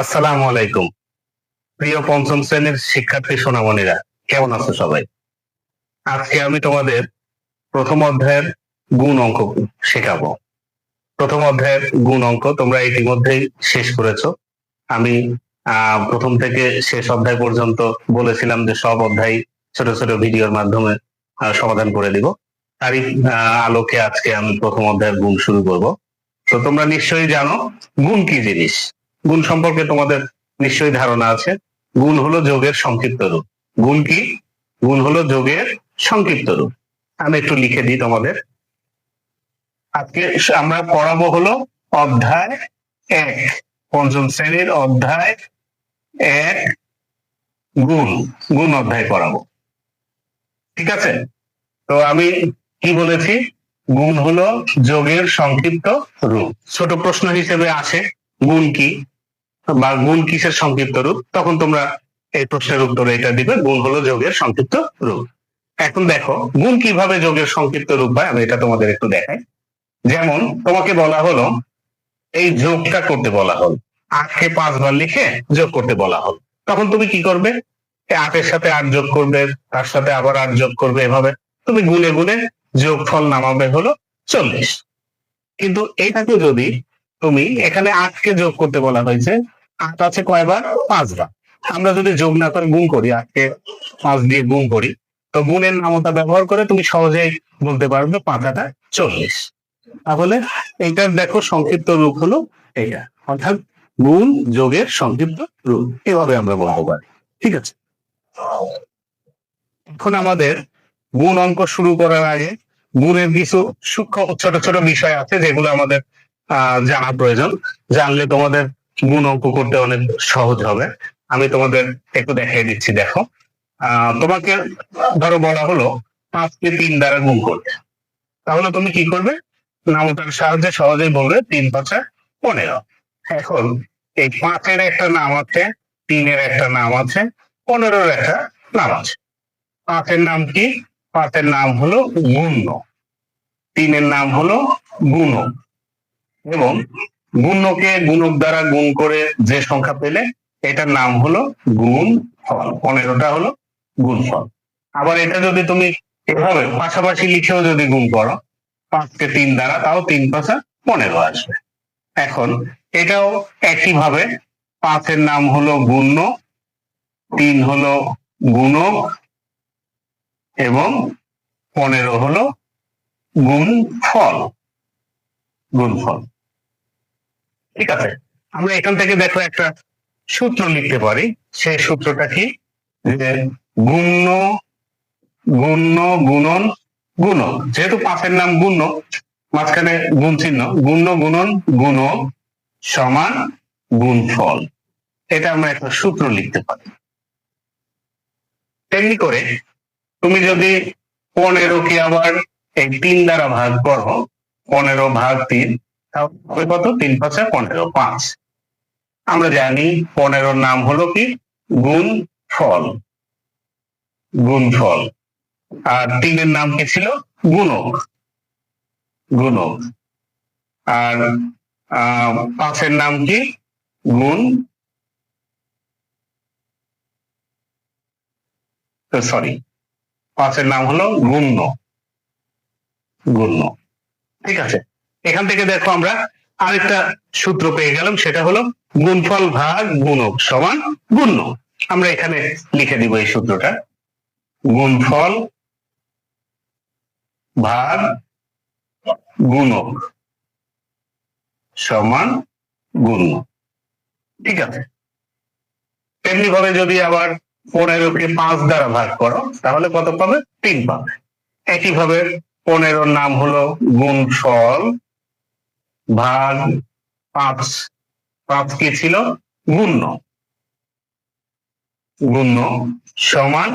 আসসালামু আলাইকুম। প্রিয় পঞ্চম শ্রেণির শিক্ষার্থী সোনামণিরা, কেমন আছো সবাই? আজকে আমি তোমাদের প্রথম অধ্যায়ের গুণ অঙ্ক শেখাবো। প্রথম অধ্যায়ের গুণ অঙ্ক তোমরা ইতিমধ্যেই শেষ করেছ। আমি প্রথম থেকে শেষ অধ্যায় পর্যন্ত বলেছিলাম যে সব অধ্যায় ছোট ছোট ভিডিওর মাধ্যমে সমাধান করে দিব। তারই আলোকে আজকে আমি প্রথম অধ্যায়ের গুণ শুরু করব। তো তোমরা নিশ্চয়ই জানো, গুণ কি জিনিস? গুণ সম্পর্কে তোমাদের নিশ্চয়ই ধারণা আছে। গুণ হলো যোগের সংক্ষিপ্ত রূপ। গুণ কি? গুণ হলো যোগের সংক্ষিপ্ত রূপ। আমি একটু লিখে দিই তোমাদের। আজকে আমরা পড়াবো হলো অধ্যায় এক, পঞ্চম শ্রেণির অধ্যায় এক গুণ গুণ অধ্যায় পড়াবো। ঠিক আছে? তো আমি কি বলেছি? গুণ হলো যোগের সংক্ষিপ্ত রূপ। ছোট প্রশ্ন হিসেবে আসে, গুণ কি? বা গুণ কিসের সংক্ষিপ্ত রূপ? তখন তোমরা এই প্রশ্নের উত্তরে এটা দিবে, গুণ হলো যোগের সংক্ষিপ্ত রূপ। এখন দেখো, গুণ কীভাবে যোগের সংক্ষিপ্ত রূপ হয়? আমি এটা তোমাদের একটু দেখাই। যেমন, তোমাকে বলা হলো, এই যোগটা করতে বলা হলো। আটকে পাঁচবার লিখে যোগ করতে বলা হলো। তখন তুমি কি করবে? আটের সাথে আট যোগ করবে, তার সাথে আবার আট যোগ করবে এভাবে। তুমি গুনে গুনে যোগফল নামাবে হলো চল্লিশ। কিন্তু এটাকে যদি তুমি এখানে আটকে যোগ করতে বলা হয়েছে আট আছে কয়বার? পাঁচবার। আমরা যদি যোগ না করে গুণ করি আটকে পাঁচ দিয়ে গুণ করি তো গুণের নামতা ব্যবহার করে তুমি সহজেই বলতে পারবে পাঁচ আটা চল্লিশ। তাহলে এইটার দেখো সংক্ষিপ্ত রূপ হলো এইটা। অর্থাৎ গুণ যোগের সংক্ষিপ্ত রূপ। এভাবে আমরা বলতে পারি। ঠিক আছে? এখন আমাদের গুণ অঙ্ক শুরু করার আগে গুণের কিছু সূক্ষ্ম ছোট ছোট বিষয় আছে যেগুলো আমাদের আহ, জানা প্রয়োজন। জানলে তোমাদের গুণ অঙ্ক করতে অনেক সহজ হবে। আমি তোমাদের একটু দেখিয়ে দিচ্ছি, দেখো। তোমাকে ধরো বলা হলো পাঁচকে তিন দ্বারা গুণ করতে। তাহলে তুমি কি করবে? নামতার সাহায্যে সহজেই বলবে তিন পাঁচা পনেরো। এখন এই পাঁচের একটা নাম আছে, তিনের একটা নাম আছে, পনেরোর একটা নাম আছে। পাঁচের নাম কি? পাঁচের নাম হলো গুণ্য তিনের নাম হলো গুণক এবং গুণ্যকে গুণক দ্বারা গুণ করে যে সংখ্যা পেলে, এটার নাম হলো গুণ ফল। পনেরোটা হলো গুণ ফল। আবার এটা যদি তুমি এভাবে পাশাপাশি লিখেও যদি গুণ করো, পাঁচকে তিন দ্বারা, তাও তিন পাঁচা পনেরো আসবে। এখন এটাও একইভাবে পাঁচের নাম হলো গুণ্য, তিন হলো গুণক, এবং পনেরো হলো গুণ ফল। গুণ ফল। ঠিক আছে। আমরা এখান থেকে দেখো একটা সূত্র লিখতে পারি। সেই সূত্রটা কি? যে গুণ্য গুণ্য, গুণন গুণক যেহেতু পাঁচের নাম গুণ্য, মাঝখানে গুণ চিহ্ন। গুণ্য, গুণন গুণক সমান গুণফল। এটা আমরা একটা সূত্র লিখতে পারি। তেমনি করে তুমি যদি পনেরো কে আবার এই তিন দ্বারা ভাগ করো, পনেরো ভাগ তিন তাহলে কত? তিন পাঁচে পনেরো, পাঁচ। আমরা জানি পনেরোর নাম হলো কি? গুণ ফল। গুণ ফল। আর তিনের নাম কি ছিল? গুণক। গুণক। আর পাঁচের নাম কি? গুণ সরি, পাঁচের নাম হলো গুণ্য। গুণ্য। ঠিক আছে। এখান থেকে দেখো আমরা আরেকটা সূত্র পেয়ে গেলাম, সেটা হলো গুণফল ভাগ গুণক সমান গুণ্য। আমরা এখানে লিখে দিব এই সূত্রটা। গুণফল ভাগ গুণক সমান গুণ্য। ঠিক আছে? তেমনি ভাবে যদি আবার পনেরোকে পাঁচ দ্বারা ভাগ করো, তাহলে কত পাবে? তিন পাবে। একইভাবে পনেরোর নাম হলো গুণফল ভাগ পাঁচ পাঁচ কি ছিল? গুণ্য। গুণ্য সমান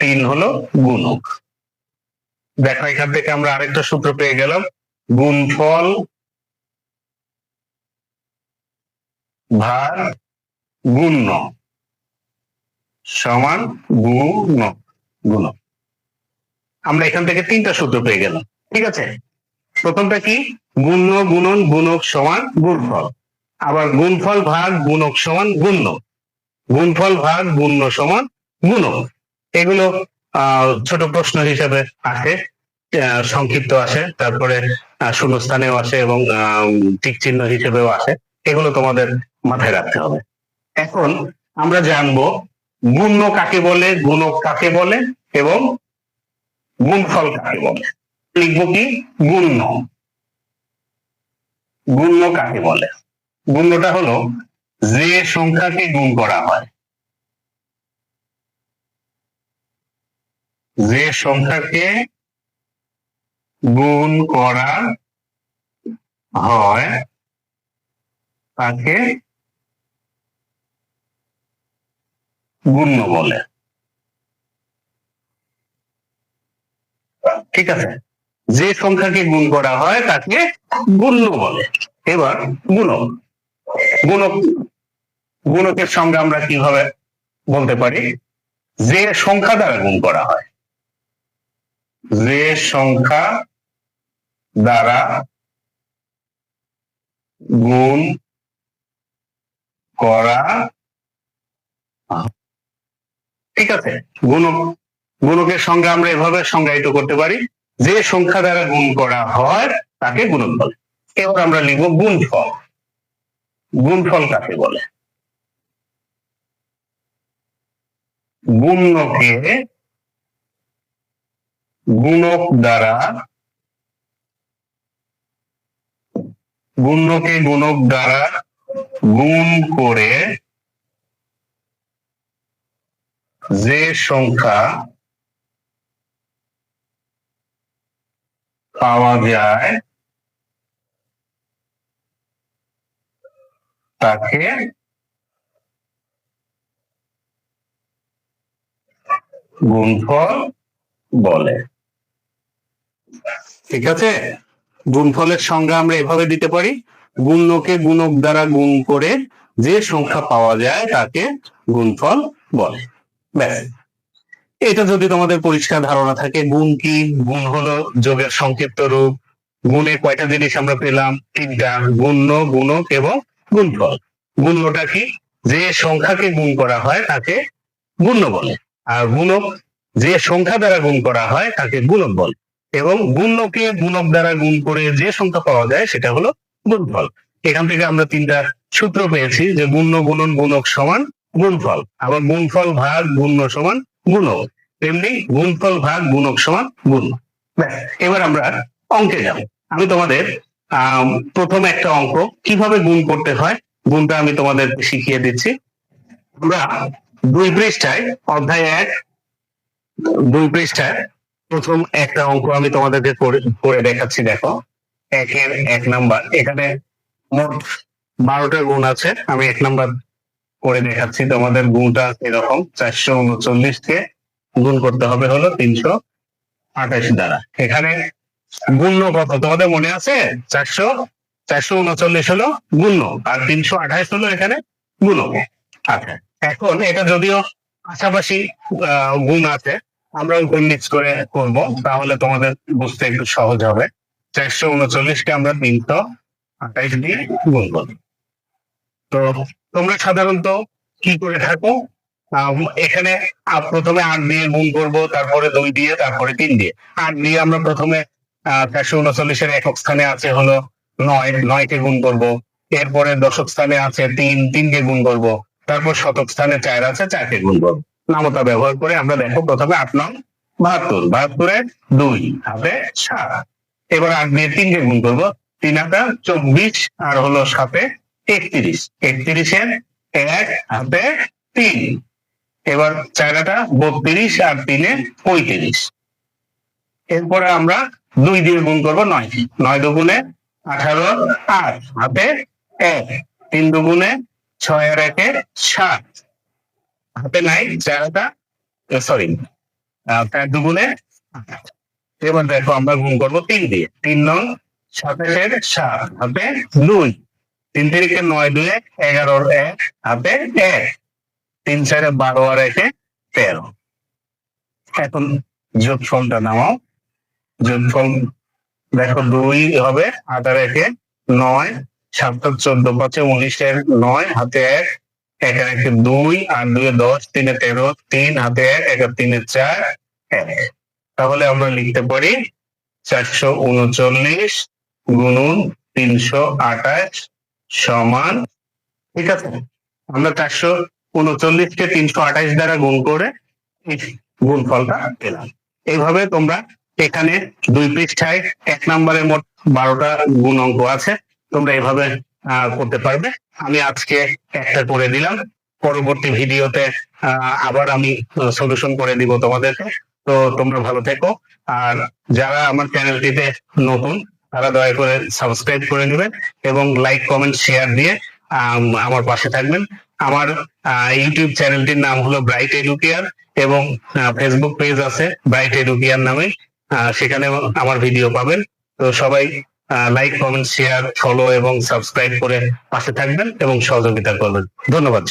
তিন হলো গুণক। দেখো, এখান থেকে আমরা আরেকটা সূত্র পেয়ে গেলাম। গুণফল ভাগ গুণ্য সমান গুণক। গুণক। আমরা এখান থেকে তিনটা সূত্র পেয়ে গেলাম। ঠিক আছে? প্রথমটা কি? গুণ্য, গুণন, গুণক সমান গুণফল। আবার গুণফল ভাগ, গুণক সমান গুণ্য। গুণফল ভাগ, গুণ্য সমান গুণক। এগুলো ছোট প্রশ্ন হিসেবে আসে সংক্ষিপ্ত আসে, তারপরে শূন্যস্থানেও আসে এবং টিক চিহ্ন হিসেবেও আসে। এগুলো তোমাদের মাথায় রাখতে হবে। এখন আমরা জানব, গুণ্য কাকে বলে, গুণক কাকে বলে এবং গুণফল কাকে বলে। লিখব কি? গুণ্য। গুণ্য কাকে বলে? গুণ্যটা হলো যে সংখ্যাকে গুণ করা হয়। যে সংখ্যাকে গুণ করা হয়, তাকে গুণ্য বলে। ঠিক আছে? যে সংখ্যাকে গুণ করা হয় তাকে গুণ্য বলে। এবার গুণক। গুণক, গুণকের সঙ্গে আমরা কীভাবে বলতে পারি? যে সংখ্যা দ্বারা গুণ করা হয়। যে সংখ্যা দ্বারা গুণ করা ঠিক আছে? গুণক, গুণকের সঙ্গে আমরা এভাবে সংজ্ঞায়িত করতে পারি। যে সংখ্যা দ্বারা গুণ করা হয়, তাকে গুণক বলে। এবার আমরা লিখব গুণফল। গুণফল কাকে বলে? গুণকে গুণক দ্বারা গুণকে গুণক দ্বারা গুণ করে যে সংখ্যা পাওয়া যায়, তাকে গুণফল বলে। ঠিক আছে? গুণফলের সংজ্ঞা আমরা এভাবে দিতে পারি। গুণ্যকে গুণক দ্বারা গুণ করে যে সংখ্যা পাওয়া যায়, তাকে গুণফল বলে। ব্যাস। এটা যদি তোমাদের পরিষ্কার ধারণা থাকে, গুণ কি? গুণ হলো যোগের সংক্ষিপ্ত রূপ। গুণে কয়টা জিনিস আমরা পেলাম? তিনটা। গুণ্য গুণক এবং গুণফল। গুণ্যটা কি? যে সংখ্যাকে গুণ করা হয় তাকে গুণ্য বলে। আর গুণক যে সংখ্যা দ্বারা গুণ করা হয় তাকে গুণক বলে। এবং গুণ্যকে গুণক দ্বারা গুণ করে যে সংখ্যা পাওয়া যায় সেটা হলো গুণফল। এখান থেকে আমরা তিনটা সূত্র পেয়েছি যে গুণ্য, গুণন, গুণক সমান গুণফল। আবার গুণফল ভাগ গুণ্য সমান গুণক তেমনি গুণফল ভাগ গুণক সমান গুণ। এবার আমরা অঙ্কে যাব। আমি তোমাদের প্রথম একটা অঙ্ক, কীভাবে গুণ করতে হয়? গুণটা আমি তোমাদের শিখিয়ে দিচ্ছি। আমরা দুই পৃষ্ঠায়, অধ্যায় এক, দুই পৃষ্ঠায় প্রথম একটা অঙ্ক আমি তোমাদেরকে করে দেখাচ্ছি, দেখো। একের এক নাম্বার। এখানে মোট বারোটা গুণ আছে, আমি এক নাম্বার করে দেখাচ্ছি তোমাদের গুণটা এরকম, চারশো উনচল্লিশ কে গুণ করতে হবে হলো তিনশো আঠাশ দ্বারা। এখানে গুণ্য কত? তোমাদের মনে আছে? চারশো চারশো উনচল্লিশ হলো গুণ্য, আর তিনশো আঠাশ হলো এখানে গুণ আচ্ছা এখন এটা যদিও পাশাপাশি গুণ আছে, আমরা গুণ মিক্স করে করব, তাহলে তোমাদের বুঝতে একটু সহজ হবে। চারশো উনচল্লিশকে আমরা তিনশো আঠাইশ দিয়ে গুণ করব। তো তোমরা সাধারণত কি করে থাকো? এখানে প্রথমে আট দিয়ে গুণ করব, তারপরে দুই দিয়ে, তারপরে তিন দিয়ে। আট দিয়ে আমরা প্রথমে চারশো উনচল্লিশের একক স্থানে আছে হলো নয়, নয়কে গুণ করব। এরপরে দশক স্থানে আছে তিন, তিনকে গুণ করব। তারপর শতক স্থানে চার আছে, চারকে গুণ করব। নামতা ব্যবহার করে আমরা দেখো প্রথমে আট নং বাহাত্তর, বাহাত্তরে দুই, হাতে সাত। এবার আট দিয়ে তিনকে গুণ করব। তিন হাতে চব্বিশ, আর হলো সাথে একত্রিশ। একত্রিশের এক হাতে তিন। এবার চারাটা বত্রিশ আর তিনে পঁয়ত্রিশ। এরপরে আমরা দুই দিয়ে গুণ করব নয়। নয় দুগুণে আঠারো আট হাতে এক। তিন দুগুণে ছয় আর একে সাত। হাতে নাই চারটা সরি চার দুগুণে। এবার দেখো আমরা গুণ করব তিন দিয়ে। তিন নং সাতের সাত হাতে দুই। তিন তিরিকে নয় দুয়ে এগারোর এক, হাতে এক। তিন চারে বারো আর একে তেরো। এখন যোগফলটা নামাও। যোগফল দেখো দুই হবে, আট আর একে নয় সাতটা চোদ্দ পাঁচে উনিশের নয়, হাতে এক একের একে দুই আর দুয়ে দশ, তিনে তেরো, তিন, হাতে এক একের তিনে চার, এক। তাহলে আমরা লিখতে পারি চারশো উনচল্লিশ গুণন তিনশো আঠাশ সমান ঠিক আছে? আমরা চারশো উনচল্লিশ উনচল্লিশকে তিনশো আঠাশ দ্বারা গুণ করে গুণফলটা পেলাম। এইভাবে তোমরা এখানে দুই পৃষ্ঠায় এক নম্বরে মোট বারোটা গুণ অঙ্ক আছে, তোমরা এভাবে করতে পারবে। আমি আজকে একটা করে দিলাম। পরবর্তী ভিডিওতে আবার আমি সলিউশন করে দিব তোমাদেরকে। তো তোমরা ভালো থেকো। আর যারা আমার চ্যানেলটিতে নতুন তারা দয়া করে সাবস্ক্রাইব করে নেবেন এবং লাইক কমেন্ট শেয়ার দিয়ে আম, আমার পাশে থাকবেন। আমার ইউটিউব চ্যানেলটির নাম হলো ব্রাইট এডুকেয়ার এবং ফেসবুক পেজ আছে ব্রাইট এডুকেয়ার নামে। সেখানে আমার ভিডিও পাবেন। তো সবাই লাইক কমেন্ট শেয়ার ফলো এবং সাবস্ক্রাইব করে পাশে থাকবেন এবং সহযোগিতা করবেন। ধন্যবাদ।